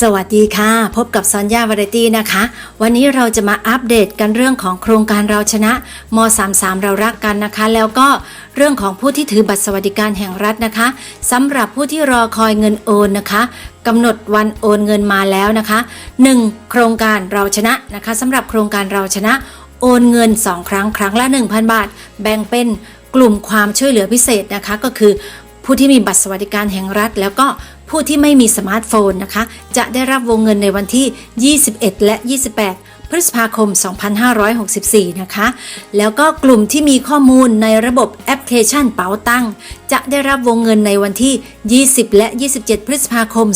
สวัสดีค่ะ พบกับซอนยาวาไรตี้นะคะ วันนี้เราจะมาอัปเดตกันเรื่องของโครงการเราชนะม 33 เรารักกันนะคะ แล้วก็เรื่องของผู้ที่ถือบัตรสวัสดิการแห่งรัฐนะคะสำหรับผู้ที่รอคอยเงินโอนนะคะกำหนดวันโอนเงินมาแล้วนะคะ 1. โครงการเราชนะนะคะสำหรับโครงการเราชนะ โอนเงิน 2 ครั้งครั้งละ 1,000 บาท แบ่งเป็นกลุ่มความช่วยเหลือพิเศษนะคะก็คือ ผู้ที่มีบัตรสวัสดิการแห่งรัฐ แล้วก็ผู้ที่ไม่มีสมาร์ทโฟนนะคะ จะได้รับวงเงินในวันที่ 21 และ 28 พฤษภาคม 2564 นะคะ แล้วก็กลุ่มที่มีข้อมูลในระบบแอปพลิเคชันเป๋าตังจะได้รับวงเงินในวันที่ 20 และ 27 พฤษภาคม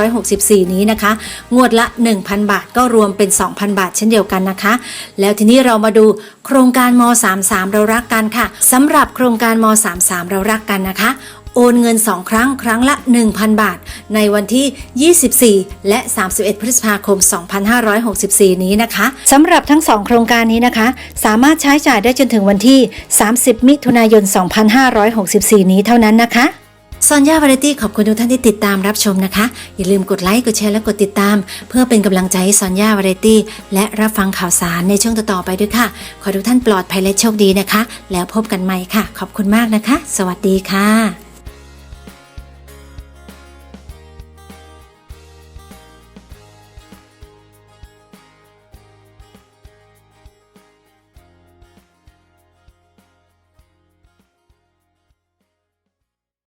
2564 นี้นะคะ งวดละ 1,000 บาทก็รวมเป็น 2,000 บาทเช่นเดียวกันนะคะ แล้วทีนี้เรามาดูโครงการม 33 เรารักกันค่ะสำหรับโครงการม 33 เรารักกันนะคะ โอนเงิน 2 ครั้งครั้งละ 1,000 บาท ในวันที่ 24 และ 31 พฤษภาคม 2564 นี้นะคะสำหรับทั้ง 2 โครงการนี้นะคะ สามารถใช้จ่ายได้จนถึงวันที่ 30 มิถุนายน 2564 นี้เท่านั้นนะคะซอนยาวาไรตี้ขอบคุณทุกท่านที่ติดตามรับชมนะคะ อย่าลืมกดไลค์ กดแชร์และกดติดตาม เพื่อเป็นกำลังใจให้ซอนยาวาไรตี้และรับฟังข่าวสารในช่วงต่อๆไปด้วยค่ะ ขอทุกท่านปลอดภัยและโชคดีนะคะ แล้วพบกันใหม่ค่ะ ขอบคุณมากนะคะ สวัสดีค่ะ